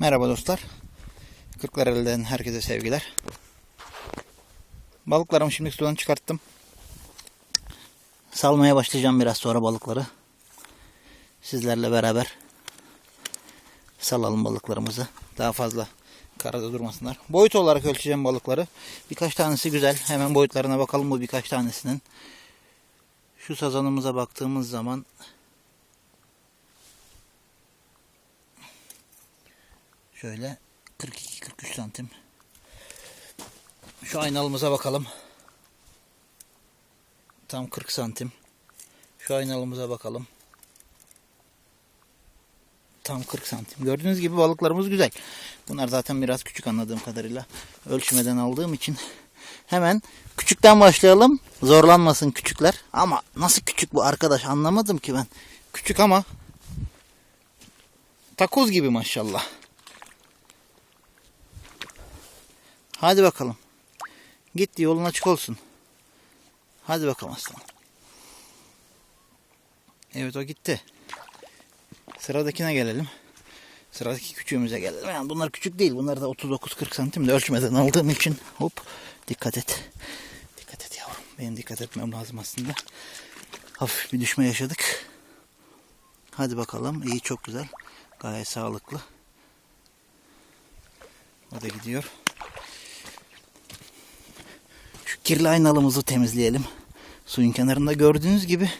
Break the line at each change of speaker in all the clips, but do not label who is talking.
Merhaba dostlar. Kırklareli'den herkese sevgiler. Balıklarımı şimdi sudan çıkarttım. Salmaya başlayacağım biraz sonra balıkları. Sizlerle beraber salalım balıklarımızı. Daha fazla karada durmasınlar. Boyut olarak ölçeceğim balıkları. Birkaç tanesi güzel. Hemen boyutlarına bakalım bu birkaç tanesinin. Şu sazanımıza baktığımız zaman Şöyle 42-43 santim. Şu aynalımıza bakalım. Tam 40 santim. Şu aynalımıza bakalım. Tam 40 santim. Gördüğünüz gibi balıklarımız güzel. Bunlar zaten biraz küçük anladığım kadarıyla. Ölçmeden aldığım için. Hemen küçükten başlayalım. Zorlanmasın küçükler. Ama nasıl küçük bu arkadaş anlamadım ki ben. Küçük ama takoz gibi maşallah. Hadi bakalım. Gitti yolun açık olsun. Hadi bakalım aslanım. Evet o gitti. Sıradakine gelelim. Sıradaki küçüğümüze gelelim. Yani bunlar küçük değil. Bunlar da 39-40 santim de ölçmeden aldığım için hop dikkat et. Dikkat et yavrum. Benim dikkat etmem lazım aslında. Hafif bir düşme yaşadık. Hadi bakalım. İyi çok güzel. Gayet sağlıklı. O da gidiyor. Şu kirli aynalımızı temizleyelim. Suyun kenarında gördüğünüz gibi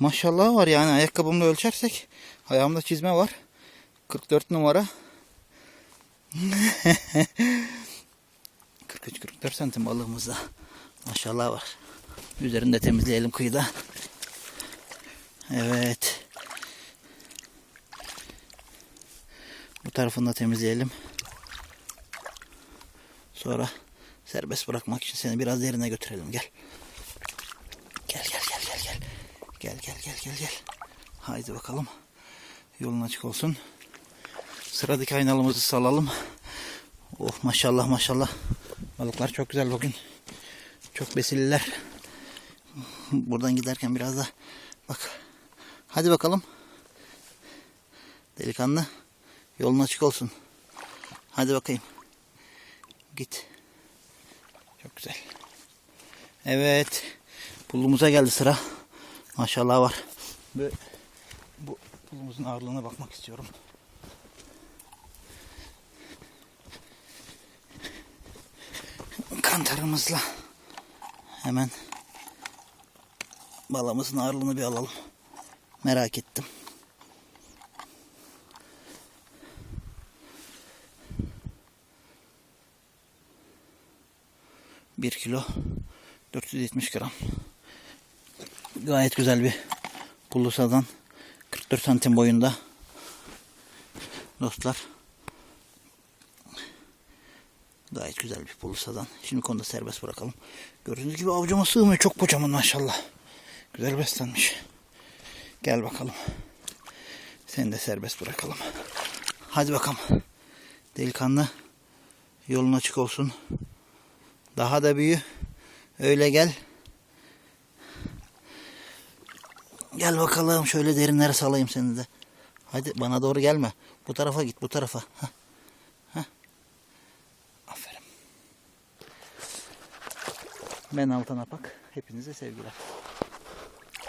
maşallah var yani ayakkabımla ölçersek ayağımda çizme var. 44 numara. 43-44 santim balığımızda. Maşallah var. Üzerinde temizleyelim kıyıda. Evet. Bu tarafını da temizleyelim. Sonra serbest bırakmak için seni biraz derine götürelim gel. Gel gel gel gel gel. Gel gel gel gel gel. Haydi bakalım. Yolun açık olsun. Sıradaki aynalımızı salalım. Oh maşallah maşallah. Balıklar çok güzel bugün. Çok besililer. Buradan giderken biraz da bak. Hadi bakalım. Delikanlı. Yolun açık olsun. Hadi bakayım. Git. Çok güzel. Evet. Pullumuza geldi sıra. Maşallah var. Bu, bu pullumuzun ağırlığına bakmak istiyorum. Kantarımızla hemen balamızın ağırlığını bir alalım. Merak ettim. Bir kilo 470 gram. Gayet güzel bir pulusadan 44 santim boyunda. Dostlar. Gayet güzel bir pulusadan. Şimdi konuda serbest bırakalım. Gördüğünüz gibi avucuma sığmıyor. Çok kocaman maşallah. Güzel beslenmiş. Gel bakalım. Seni de serbest bırakalım. Hadi bakalım. Delikanlı. Yolun açık olsun. Daha da büyü. Öyle gel. Gel bakalım şöyle derinlere salayım seni de. Hadi bana doğru gelme. Bu tarafa git bu tarafa. Heh. Heh. Aferin. Ben Altan Apak. Hepinize sevgiler.